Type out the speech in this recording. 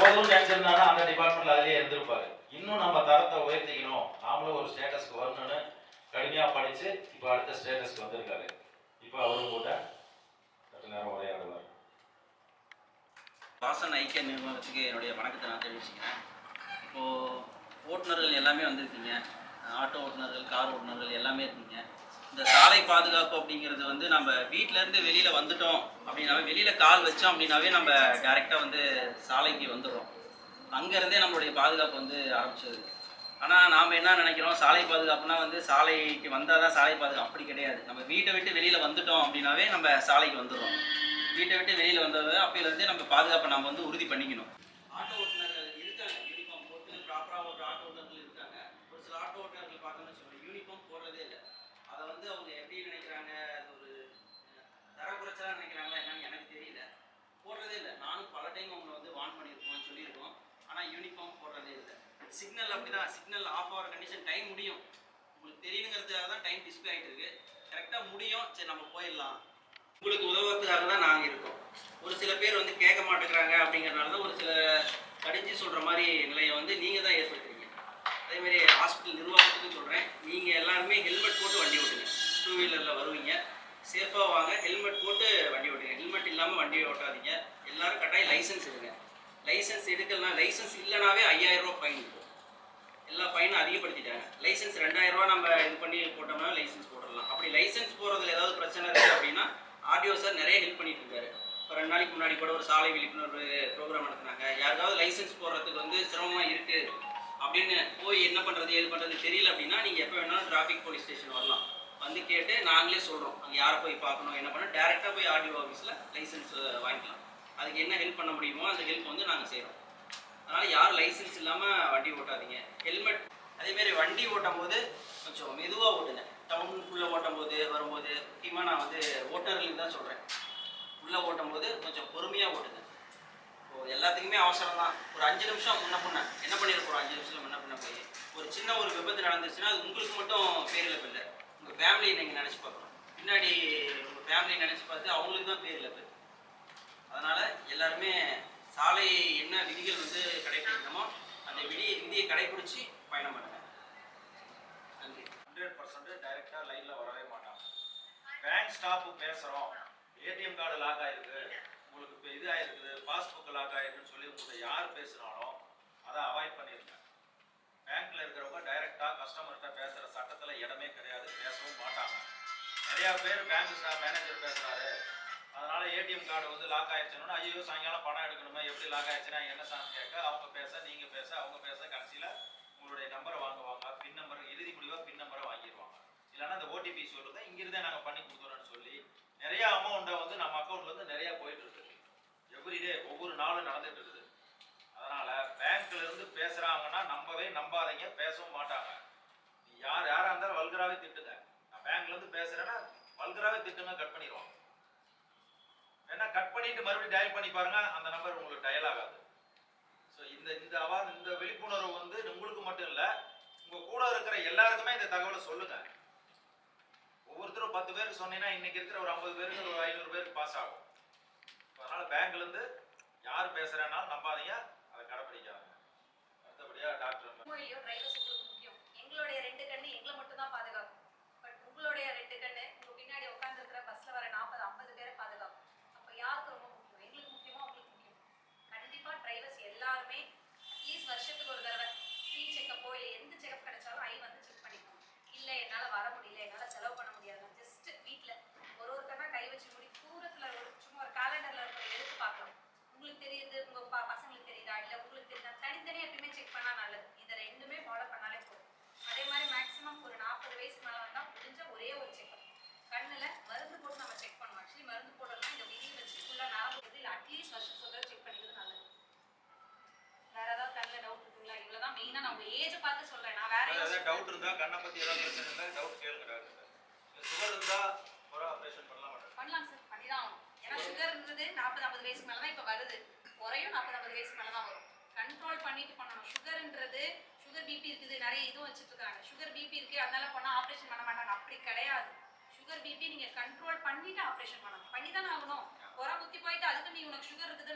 போதும்னு நினைச்சிருந்தாலும் அந்த டிபார்ட்மெண்ட்ல அதுலயே இருந்திருப்பாரு. இன்னும் நம்ம தரத்தை உயர்த்திக்கணும். நாமளும் ஒரு ஸ்டேட்டஸ்க்கு வரணும்னு கடுமையா படிச்சு இப்போ அடுத்த ஸ்டேட்டஸ்க்கு வந்திருக்காரு. இப்போ அவரும் கூட சற்று நேரம் உரையாடுவார் வாசன் ஐக்கிய நிறுவனத்துக்கு என்னுடைய வணக்கத்தை நான் தெரிவிச்சுக்கிறேன். இப்போது ஓட்டுநர்கள் எல்லாமே வந்திருக்கீங்க. ஆட்டோ ஓட்டுநர்கள் கார் ஓட்டுநர்கள் எல்லாமே இருக்கீங்க. இந்த சாலை பாதுகாப்பு அப்படிங்கிறது வந்து நம்ம வீட்டிலேருந்து வெளியில் வந்துட்டோம் அப்படின்னாவே வெளியில் கால் வச்சோம் அப்படின்னாவே நம்ம டைரெக்டாக வந்து சாலைக்கு வந்துடுறோம். அங்கேருந்தே நம்மளுடைய பாதுகாப்பு வந்து ஆரம்பிச்சது. ஆனால் நாம் என்ன நினைக்கிறோம்? சாலை பாதுகாப்புனா வந்து சாலைக்கு வந்தால் தான் சாலை பாதுகாப்பு அப்படி கிடையாது. நம்ம வீட்டை விட்டு வெளியில் வந்துட்டோம் அப்படின்னாவே நம்ம சாலைக்கு வந்துடுறோம். வீட்டை விட்டு வெளியில் வந்தது அப்போலேருந்தே நம்ம பாதுகாப்பை நம்ம வந்து உறுதி பண்ணிக்கணும். ஆட்டோ ஓட்டுநர் இருக்காங்க யூனிஃபார்ம் போட்டு ப்ராப்பராக ஒரு ஆட்டோ ஓட்டுநர்கள் இருக்காங்க ஒரு சில ஆட்டோ ஓட்டுநர்கள் பார்த்தோம்னு வச்சுக்கோங்க யூனிஃபார்ம் போடுறதே இல்லை அதை வந்து அவங்க எப்படி நினைக்கிறாங்க அது ஒரு அஹ், தரக்குறைச்சலாக நினைக்கிறாங்களா என்னன்னு எனக்கு தெரியல. போடுறதே இல்லை. நானும் பல டைம் அவங்களை வந்து வார்ன் பண்ணியிருக்கோம் சொல்லியிருக்கோம். ஆனால் யூனிஃபார்ம் போடுறதே இல்லை. சிக்னல் அப்படிதான். சிக்னல் ஆஃப் ஆகிற கண்டிஷன் டைம் முடியும். உங்களுக்கு தெரியணுங்கிறதுக்காக தான் டைம் டிஸ்பிளே ஆகிட்டு இருக்கு. கரெக்டாக முடியும். சரி நம்ம போயிடலாம். உங்களுக்கு உதவுறதுக்காக தான் நாங்கள் இருக்கோம். ஒரு சில பேர் வந்து கேட்க மாட்டேங்கிறாங்க அப்படிங்கிறனால தான் ஒரு சில கடிஞ்சு சொல்கிற மாதிரி நிலையை வந்து நீங்கள் தான் ஏற்படுத்துறீங்க. அதேமாதிரி ஹாஸ்பிட்டல் நிர்வாகத்துக்கும் சொல்கிறேன் நீங்கள் எல்லாருமே ஹெல்மெட் போட்டு வண்டி ஓட்டுங்க. டூ வீலரில் வருவீங்க. சேஃபாக வாங்க ஹெல்மெட் போட்டு வண்டி ஓட்டுங்க வண்டியை வண்டி ஓட்டாதீங்க. எல்லாரும் கட்டாயம் லைசன்ஸ் எடுங்க. லைசன்ஸ் எடுக்கலாம் லைசன்ஸ் இல்லைனாவே ஐயாயிரம் ரூபா ஃபைன் இருக்கும். எல்லா ஃபைனும் அதிகப்படுத்திட்டாங்க. லைசன்ஸ் ரெண்டாயிரம் ரூபா நம்ம இது பண்ணி போட்டோம்னா லைசன்ஸ் போட்டுடலாம். அப்படி லைசன்ஸ் போடுறதுல ஏதாவது பிரச்சனை இருக்குது அப்படின்னா ஆர்டிஓ சார் நிறைய ஹெல்ப் பண்ணிட்டு இருக்காரு. இப்போ ரெண்டு நாளைக்கு முன்னாடி கூட ஒரு சாலை விழிப்புணர்வு ப்ரோக்ராம் நடத்துனாங்க. யாருக்காவது லைசன்ஸ் போடுறதுக்கு வந்து சிரமமாக இருக்குது அப்படின்னு போய் என்ன பண்ணுறது ஏது பண்ணுறது தெரியல அப்படின்னா நீங்கள் எப்போ வேணாலும் டிராஃபிக் போலீஸ் ஸ்டேஷன் வரலாம். வந்து கேட்டு நாங்களே சொல்கிறோம் அங்கே யாரை போய் பார்க்கணும் என்ன பண்ண டேரெக்டாக போய் ஆர்டிஓ ஆஃபீஸில் லைசன்ஸ் வாங்கிக்கலாம். அதுக்கு என்ன ஹெல்ப் பண்ண முடியுமோ அந்த ஹெல்ப் வந்து நாங்கள் செய்கிறோம் அதனால் யாரும் லைசன்ஸ் இல்லாமல் வண்டி ஓட்டாதீங்க. ஹெல்மெட் அதேமாரி வண்டி ஓட்டும் போது கொஞ்சம் மெதுவாக ஓட்டுங்க. டவுனுக்குள்ளே ஓட்டும் போது வரும்போது முக்கியமாக நான் வந்து ஓட்டர்களுக்கு தான் சொல்கிறேன் உள்ளே ஓட்டும் போது கொஞ்சம் பொறுமையாக ஓட்டுங்க. இப்போ எல்லாத்துக்குமே அவசரம் தான். ஒரு அஞ்சு நிமிஷம் முன்ன பண்ண என்ன பண்ணியிருப்போம் அஞ்சு நிமிஷம் முன்ன பண்ண போய். ஒரு சின்ன ஒரு விபத்து நடந்துச்சுன்னா அது உங்களுக்கு மட்டும் பேரிழப்பு இல்லை. உங்கள் ஃபேமிலியை நீங்கள் நினச்சி பார்க்கணும். பின்னாடி உங்கள் ஃபேமிலியை நினச்சி பார்த்து அவங்களுக்கு தான் பேரிழப்பு அதனால் எல்லாருமே சாலை என்ன விதிகள் வந்து கடைபிடிக்கணுமோ அந்த விதி விதியை கடைபிடிச்சி பயணம் பண்ணுங்கள் நன்றி. ஹண்ட்ரட் பர்சன்ட் டைரெக்டாக லைனில் வரவே மாட்டாங்க. பேங்க் ஸ்டாப்பு பேசுகிறோம் ஏடிஎம் கார்டு லாக் ஆகிருக்கு உங்களுக்கு இப்போ இது ஆகிருக்குது பாஸ்புக் லாக் ஆகிருக்குன்னு சொல்லி உங்கள்கிட்ட யார் பேசுகிறாலும் அதை அவாய்ட் பண்ணியிருக்கேன் பேங்க்ல இருக்கிறவங்க கஸ்டமர்கிட்ட பேசுகிற சட்டத்தில் இடமே கிடையாது பேசவும் மாட்டாங்க. நிறையா பேர் பேங்க் ஸ்டாஃப் மேனேஜர் பேசுகிறாரு அதனால் ஏடிஎம் கார்டு வந்து லாக் ஆயிடுச்சுன்னா ஐயோ சாயங்காலம் பணம் எடுக்கணுமே எப்படி லாக் ஆயிடுச்சுன்னா என்ன சார் கேட்க அவங்க பேச நீங்கள் பேச அவங்க பேச கடைசியில் உங்களுடைய நம்பரை வாங்குவாங்க. பின் நம்பர் இறுதி முடிவாக பின் நம்பரை வாங்கிடுவாங்க. இல்லைன்னா அந்த ஓடிபி சொல்கிறத இங்கிருந்தே நாங்கள் பண்ணி கொடுத்துருவோம் சொல்லி நிறைய அமௌண்ட்டை வந்து நம்ம அக்கௌண்ட்ல இருந்து நிறைய போயிட்டு இருக்கு எவ்ரிடே ஒவ்வொரு நாளும் நடந்துட்டு இருக்குது அதனால பேங்க்ல இருந்து பேசுறாங்கன்னா நம்பவே நம்பாதீங்க பேசவும் மாட்டாங்க நீ யார் யாரா இருந்தாலும் வல்கராவே திட்டுங்க நான் பேங்க்ல இருந்து பேசுறேன்னா வல்கராவே திட்டுங்க கட் பண்ணிடுவாங்க வேணா கட் பண்ணிட்டு மறுபடியும் டயல் பண்ணி பாருங்க அந்த நம்பர் உங்களுக்கு டயல் ஆகாது. ஸோ இந்த இந்த அவா இந்த விழிப்புணர்வு வந்து உங்களுக்கு மட்டும் இல்லை உங்க கூட இருக்கிற எல்லாருக்குமே இந்த தகவலை சொல்லுங்க. ஒவ்வொருத்தரும் பத்து பேருக்கு சொன்னீங்கன்னா இன்னைக்கு இருக்கிற ஒரு ஐம்பது பேருக்கு ஒரு ஐநூறு பேருக்கு பாஸ் ஆகும். அதனால பேங்க்ல இருந்து யார் பேசுறேன்னாலும் நம்பாதீங்க அதை கடைப்பிடிக்காதீங்க. அடுத்தபடியா டாக்டர் டிரைவர்ஸ் உங்களுக்கு முக்கியம். எங்களுடைய ரெண்டு கண்ணு எங்களை மட்டும் தான் பாதுகாக்கும். பட் உங்களுடைய ரெண்டு கண்ணு உங்க பின்னாடி உட்காந்துருக்கிற பஸ்ல வர நாற்பது ஐம்பது பேரை பாதுகாக்கும் அப்ப யாருக்கு ரொம்ப முக்கியம் எங்களுக்கு முக்கியமா உங்களுக்கு முக்கியம் கண்டிப்பா டிரைவர்ஸ் எல்லாருமே அட்லீஸ்ட் வருஷத்துக்கு ஒரு தடவை ஃப்ரீ செக்கப்போ இல்லை எந்த செக்கப் கிடைச்சாலும் ஐ வந்து செக் பண்ணிக்கணும் இல்லை என்னால் வர முடியல என்னால் செலவு பண்ண முடியாது ஜஸ்ட் வீட்டில் ஒரு ஒரு கண்ணா கை வச்சு மூடி தூரத்தில் ஒரு சும்மா ஒரு காலண்டரில் இருக்கிற எடுத்து பார்க்கலாம் உங்களுக்கு தெரியுது உங்க ப- பசங்களுக்கு தெரியுதா இல்ல உங்களுக்கு தெரியுதா தனித்தனியா எப்பயுமே செக் பண்ணா நல்லது இதை ரெண்டுமே ஃபாலோ பண்ணாலே போதும் அதே மாதிரி மேக்ஸிமம் ஒரு நாற்பது வயசு மேல வந்தா முடிஞ்ச ஒரே ஒரு செக்அப் கண்ணுல மருந்து போட்டு நம்ம செக் பண்ணுவோம் ஆக்சுவலி மருந்து போடலாம் இந்த விதியை வச்சு ஃபுல்லா நரம்பு இல்ல அட்லீஸ்ட் வருஷம் சொல்ற செக் பண்ணிக்கிறது நல்லது வேற ஏதாவது கண்ணுல டவுட் இருக்குங்களா இவ்வளவுதான் மெயினா நான் உங்க ஏஜ் பார்த்து சொல்றேன் நான் வேற ஏதாவது டவுட் இருந்தா கண்ணை பத்தி ஏதாவது பிரச்சனை இருந்தா டவுட் கேளுங்க டாக்டர் சுகர் இருந்தா ஒரு ஆபரேஷன் பண்ணலாம் பண்ணலாம் சார் பண்ணிதான் ஆகணும். ஏன்னா சுகர் இருந்தது நாற்பது ஐம்பது வயசுக்கு மேல தான் இப்போ வருது. குறையும் நாற்பது ஐம்பது வயசுக்கு மேல தான் வரும். கண்ட்ரோல் பண்ணிட்டு பண்ணணும். சுகர்ன்றது சுகர் பிபி இருக்குது. நிறைய இதுவும் வச்சுட்டு இருக்காங்க. சுகர் பிபி இருக்கு. அதனால பண்ணா ஆப்ரேஷன் பண்ண மாட்டாங்க. அப்படி கிடையாது. சுகர் பிபி நீங்க கண்ட்ரோல் பண்ணிட்டு ஆப்ரேஷன் பண்ணணும். பண்ணி தானே ஆகணும் குறை குத்தி போயிட்டு அதுக்கு நீ உனக்கு சுகர் இருக்குது.